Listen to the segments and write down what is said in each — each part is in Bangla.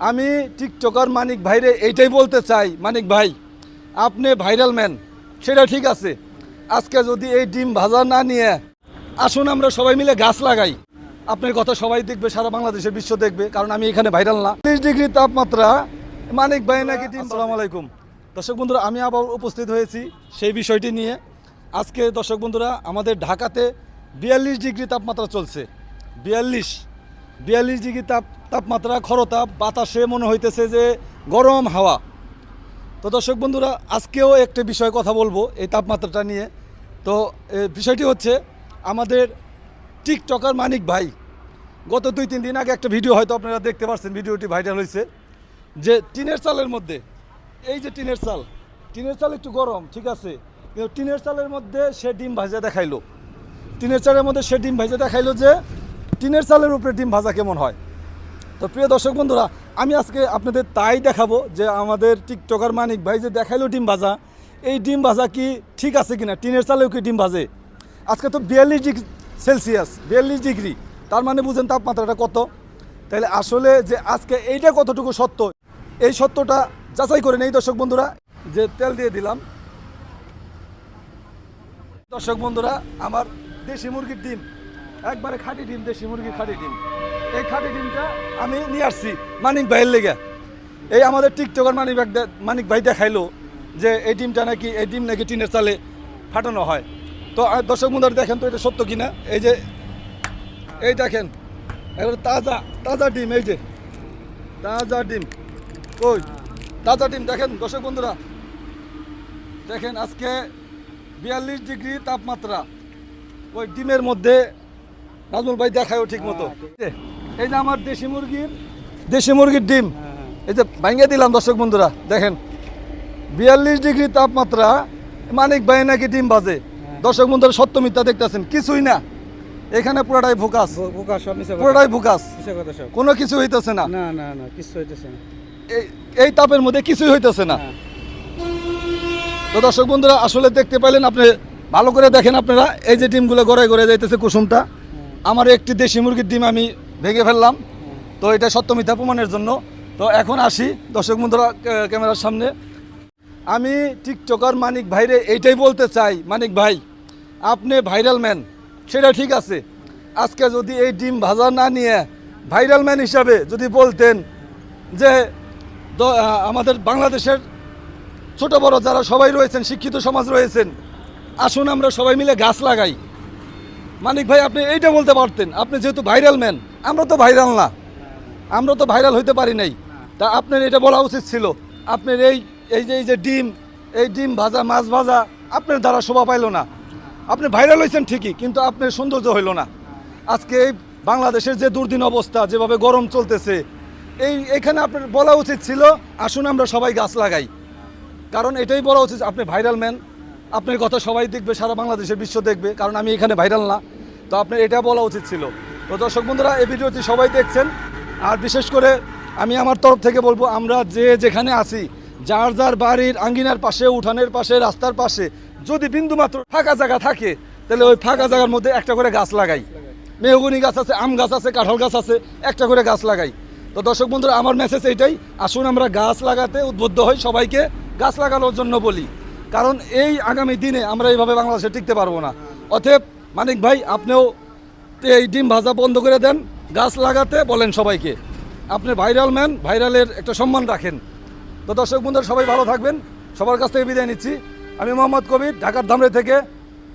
আমি টিকটকার মানিক ভাইরে এইটাই বলতে চাই মানিক ভাই আপনি ভাইরাল ম্যান সেটা ঠিক আছে। আজকে যদি এই ডিম ভাজা না নিয়ে আসুন আমরা সবাই মিলে গাছ লাগাই। আপনার কথা সবাই দেখবে সারা বাংলাদেশের বিশ্ব দেখবে কারণ আমি এখানে ভাইরাল না। তিরিশ ডিগ্রি তাপমাত্রা মানিক ভাই নাকি ডিম আসসালামু আলাইকুম। দর্শক বন্ধুরা আমি আবার উপস্থিত হয়েছি সেই বিষয়টি নিয়ে। আজকে দর্শক বন্ধুরা আমাদের ঢাকাতে বিয়াল্লিশ ডিগ্রি তাপমাত্রা চলছে। বিয়াল্লিশ বিয়াল্লিশ ডিগ্রি তাপ, তাপমাত্রা, খরতাপ, বাতাসে মনে হইতেছে যে গরম হাওয়া। তো দর্শক বন্ধুরা, আজকেও একটা বিষয় কথা বলব এই তাপমাত্রাটা নিয়ে। তো বিষয়টি হচ্ছে আমাদের টিকটকার মানিক ভাই। গত দুই, তিন দিন আগে একটা ভিডিও হয়তো আপনারা দেখতে পাচ্ছেন ভিডিওটি ভাইরাল হয়েছে যে টিনের চালের মধ্যে, এই যে টিনের চাল টিনের চাল একটু গরম, ঠিক আছে, কিন্তু টিনের চালের মধ্যে সে ডিম ভাজা দেখাইলো। টিনের চালের মধ্যে সে ডিম ভাজা দেখাইলো যে টিনের চালের উপরে ডিম ভাজা কেমন হয়? তো প্রিয় দর্শক বন্ধুরা, আমি আজকে আপনাদের তাই দেখাবো যে আমাদের টিকটকার মানিক ভাই যে দেখাইলো ডিম ভাজা, এই ডিম ভাজা কি ঠিক আছে কিনা? টিনের চালেও কি ডিম ভাজে? আজকে তো বিয়াল্লিশ ডিগ্রি সেলসিয়াস, বিয়াল্লিশ ডিগ্রি। তার মানে বুঝেন তাপমাত্রাটা কত? তাহলে আসলে যে আজকে এইটা কতটুকু সত্য? এই সত্যটা যাচাই করে নেই দর্শক বন্ধুরা, যে তেল দিয়ে দিলাম। দর্শক বন্ধুরা, আমার দেশি মুরগির ডিম একবারে খাঁটি ডিম দেশি মুরগির খাঁটি ডিম। এই খাঁটি ডিমটা আমি নিয়ে আসছি মানিক ভাইয়ের লেগে। এই আমাদের টিকটকার মানিক ভাই মানিক ভাই দেখাইলো যে এই ডিমটা নাকি এই ডিম নাকি টিনের চালে ফাটানো হয়। তো দর্শক বন্ধুরা দেখেন তো এটা সত্য কিনা? এই যে এই দেখেন এবার তাজা তাজা ডিম, এই যে। তাজা ডিম। ওই, তাজা ডিম দেখেন দর্শক বন্ধুরা। দেখেন আজকে বিয়াল্লিশ ডিগ্রি তাপমাত্রা। ওই ডিমের মধ্যে নাজমুল ভাই দেখায়ও ঠিক মতো। এই যে আমার দেশি মুরগির দেশি মুরগির ডিম এই যে ভাঙিয়ে দিলাম দর্শক বন্ধুরা দেখেন বিয়াল্লিশ ডিগ্রি তাপমাত্রা মানিক ভাই নাকি ডিম বাজে। দর্শক বন্ধুরা সত্য মিথ্যা দেখতেছেন কিছুই না। এখানে পুরোটাই ফোকাস পুরোটাই ফোকাস কোনো কিছু হইতেছে না। না না না কিছু হইতেছে না। এই- এই তাপের মধ্যে কিছুই হইতেছে না। হ্যাঁ। তো দর্শক বন্ধুরা আসলে দেখতে পাইলেন আপনি ভালো করে দেখেন আপনারা এই যে ডিমগুলো গড়ায় গড়ে যাইতেছে কুসুমটা। আমার একটি দেশি মুরগির ডিম আমি ভেঙে ফেললাম। তো এটা সত্য মিথ্যা প্রমাণের জন্য। তো এখন আসি দর্শক বন্ধুরা ক্যামেরার সামনে। আমি টিকটকার মানিক ভাইরে এইটাই বলতে চাই, মানিক ভাই, আপনি ভাইরাল ম্যান, সেটা ঠিক আছে। আজকে যদি এই ডিম ভাজা না নিয়ে ভাইরাল ম্যান হিসাবে যদি বলতেন যে আমাদের বাংলাদেশের ছোট বড় যারা সবাই রয়েছেন, শিক্ষিত সমাজ রয়েছেন, আসুন আমরা সবাই মিলে গাছ লাগাই। মানিক ভাই, আপনি এইটা বলতে পারতেন, আপনি যেহেতু ভাইরাল ম্যান আমরা তো ভাইরাল না। আমরা তো ভাইরাল হইতে পারি নাই। তা আপনার এটা বলা উচিত ছিল। আপনার এই এই যে এই যে ডিম, এই ডিম ভাজা, মাছ ভাজা, আপনার দ্বারা শোভা পাইলো না। আপনি ভাইরাল হয়েছেন ঠিকই, কিন্তু আপনার সৌন্দর্য হইল না। আজকে এই বাংলাদেশের যে দুর্দিন অবস্থা, যেভাবে গরম চলতেছে, এই, এখানে আপনার বলা উচিত ছিল, আসুন আমরা সবাই গাছ লাগাই। কারণ এটাই বলা উচিত, আপনি ভাইরাল ম্যান আপনার কথা সবাই দেখবে, সারা বাংলাদেশের বিশ্ব দেখবে, কারণ আমি এখানে ভাইরাল না। তো আপনার এটা বলা উচিত ছিল। তো দর্শক বন্ধুরা, এই ভিডিওটি সবাই দেখছেন। আর বিশেষ করে আমি আমার তরফ থেকে বলব, আমরা যে যেখানে আছি, যার যার বাড়ির আঙ্গিনার পাশে, উঠানের পাশে, রাস্তার পাশে, যদি বিন্দুমাত্র ফাঁকা জায়গা থাকে, তাহলে ওই ফাঁকা জায়গার মধ্যে একটা করে গাছ লাগাই। মেহগুনি গাছ আছে, আম গাছ আছে, কাঁঠাল গাছ আছে, একটা করে গাছ লাগাই। তো দর্শক বন্ধুরা, আমার মেসেজ এইটাই, আসুন আমরা গাছ লাগাতে উদ্বুদ্ধ হই সবাইকে। গাছ লাগানোর জন্য বলি। কারণ এই আগামী দিনে আমরা এইভাবে বাংলাদেশে টিকতে পারব না। অতএব, মানিক ভাই, আপনিও এই ডিম ভাজা বন্ধ করে দেন, গাছ লাগাতে বলেন সবাইকে। আপনি ভাইরাল ম্যান, ভাইরালের একটা সম্মান রাখেন। তো দর্শক বন্ধুরা, সবাই ভালো থাকবেন। সবার কাছ থেকে বিদায় নিচ্ছি। আমি মোহাম্মদ কবির, ঢাকার ধামরে থেকে।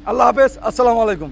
আল্লাহ হাফেজ। আসসালামু আলাইকুম।